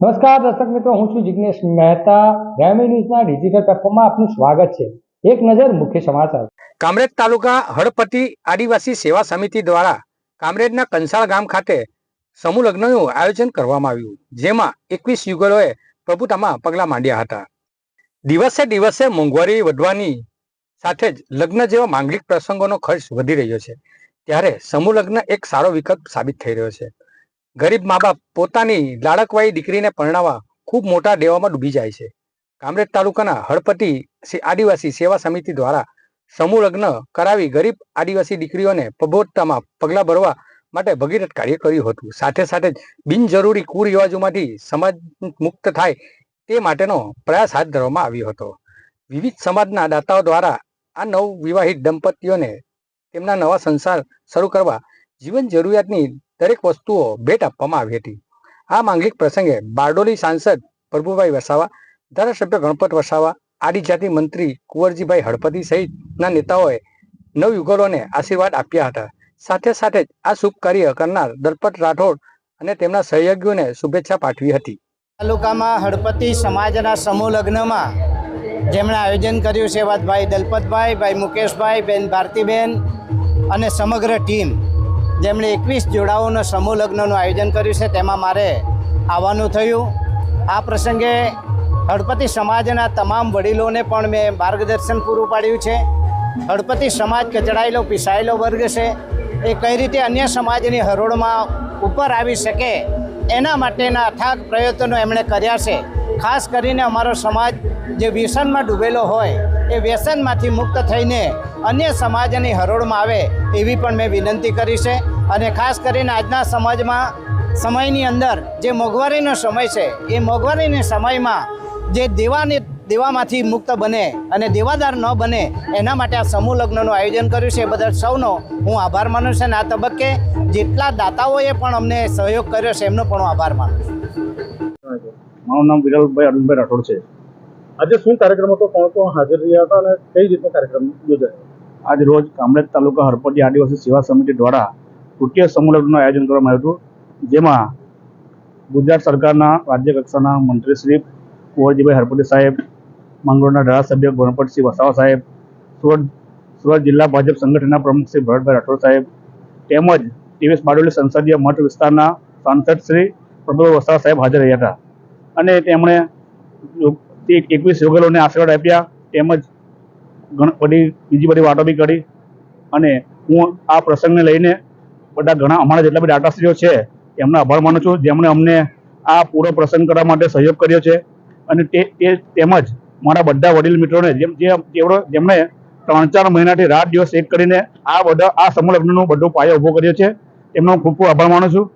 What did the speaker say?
નમસ્કાર દર્શક મિત્રો, હું છું જિગ્નેશ મહેતા. ગ્રામી ન્યૂઝના ડિજિટલ પ્લેટફોર્મમાં આપનું સ્વાગત છે. એક નજર મુખ્ય સમાચાર. કામરેજ તાલુકા હળપતિ આદિવાસી સેવા સમિતિ દ્વારા કામરેજના કંસાળ ગામ ખાતે સમૂહ લગ્નનું આયોજન કરવામાં આવ્યું, જેમાં એકવીસ યુગલોએ પ્રભુતામાં પગલાં માંડ્યા હતા. દિવસે દિવસે મોંઘવારી વધવાની સાથે જ લગ્ન જેવા માંગલિક પ્રસંગોનો ખર્ચ વધી રહ્યો છે, ત્યારે સમૂહ લગ્ન એક સારો વિકલ્પ સાબિત થઈ રહ્યો છે. ગરીબ મા બાપ પોતાની લાડકવાઈ દીકરીને પરણાવવા ખૂબ મોટા દેવામાં ડૂબી જાય છે. કામરેજ તાલુકાના હળપતિ આદિવાસી સેવા સમિતિ દ્વારા સમૂહ લગ્ન કરાવી ગરીબ આદિવાસી દીકરીઓને પ્રબોધતામાં પગલાં ભરવા માટે ભગીરથ કાર્ય કર્યું હતું. સાથે સાથે જ બિનજરૂરી કુરિવાજોમાંથી સમાજ મુક્ત થાય તે માટેનો પ્રયાસ હાથ ધરવામાં આવ્યો હતો. વિવિધ સમાજના દાતાઓ દ્વારા આ નવ વિવાહિત દંપતીઓને તેમના નવા સંસાર શરૂ કરવા જીવન જરૂરિયાતની દરેક વસ્તુઓ ભેટ આપવામાં આવી હતી. આ માંગલિક પ્રસંગે બારડોલી સાંસદ પ્રભુભાઈ વસાવા, ધારાસભ્ય ગણપત વસાવા, આદિજાતિ મંત્રી કુંવરજીભાઈ હળપતિ સહિતના નેતાઓએ નવયુગલોને આશીર્વાદ આપ્યા હતા. સાથે સાથે જ આ શુભ કાર્ય કરનાર દલપત રાઠોડ અને તેમના સહયોગીઓને શુભેચ્છા પાઠવી હતી. તાલુકામાં હળપતિ સમાજના સમૂહ લગ્નમાં જેમણે આયોજન કર્યું છે એવા ભાઈ દલપતભાઈ, ભાઈ મુકેશભાઈ, બેન ભારતીબેન અને સમગ્ર ટીમ જેમણે એકવીસ જોડાઓનો સમૂહ લગ્નનું આયોજન કર્યું છે, તેમાં મારે આવવાનું થયું. આ પ્રસંગે હળપતિ સમાજના તમામ વડીલોને પણ મેં માર્ગદર્શન પૂરું પાડ્યું છે. હળપતિ સમાજ કચડાયેલો, પીસાયેલો વર્ગ છે. એ કઈ રીતે અન્ય સમાજની હરોળમાં ઉપર આવી શકે, એના માટેના અથાગ પ્રયત્નો એમણે કર્યા છે. ખાસ કરીને અમારો સમાજ જે વ્યસનમાં ડૂબેલો હોય, એ વ્યસનમાંથી મુક્ત થઈને અન્ય સમાજની હરોળમાં આવે, એવી પણ મેં વિનંતી કરી છે. અને ખાસ કરીને આજના સમાજમાં, સમયની અંદર જે મોંઘવારીનો સમય છે, એ મોંઘવારીના સમયમાં જે દેવાની, દેવામાંથી મુક્ત બને અને દેવાદાર ન બને, એના માટે આ સમૂહ લગ્નનું આયોજન કર્યું છે. એ બદલ સૌનો હું આભાર માનું છું અને આ તબક્કે જેટલા દાતાઓએ પણ અમને સહયોગ કર્યો છે, એમનો પણ હું આભાર માનું છું. મારું નામ વિરલભાઈ અરવિંદભાઈ રાઠોડ છે. આજે શું કાર્યક્રમ હતો? કોણ કોણ હાજર રહ્યા હતા અને કઈ રીતનો કાર્યક્રમ યોજાયો? આજ રોજ કામરેજ તાલુકા હરપટી આદિવાસી સેવા સમિતિ દ્વારા તૃતીય સંમેલનનું આયોજન કરવામાં આવ્યું જેમાં ગુજરાત સરકારના રાજ્ય કક્ષાના મંત્રી શ્રી કુંવરજીભાઈ હરપટી સાહેબ, માંગરોળના ધારાસભ્ય ગણપતસિંહ વસાવા સાહેબ, સુરત સુરત જિલ્લા ભાજપ સંગઠનના પ્રમુખ શ્રી ભરતભાઈ રાઠોડ સાહેબ, તેમજ ટીવીએસ બારડોલી સંસદીય મઠ વિસ્તારના સાંસદ શ્રી પ્રભુભાઈ વસાવા સાહેબ હાજર રહ્યા હતા. અને તેમણે તે એકવીસ યોગલોને આશીર્વાદ આપ્યા, તેમજ ઘણ બધી, બીજી બધી વાતો બી કરી. અને હું આ પ્રસંગને લઈને બધા ઘણા અમારા જેટલા બધા દાતાશ્રીઓ છે, એમનો આભાર માનું છું. જેમણે અમને આ પૂરો પ્રસંગ કરવા માટે સહયોગ કર્યો છે. અને તે તે તેમજ મારા બધા વડીલ મિત્રોને, જેમ, જે, જેવડો, જેમણે ત્રણ ચાર મહિનાથી રાત દિવસ એક કરીને આ બધા, આ સમૂહ લગ્નનો બધો પાયો ઊભો કર્યો છે. એમનો ખૂબ ખૂબ આભાર માનું છું.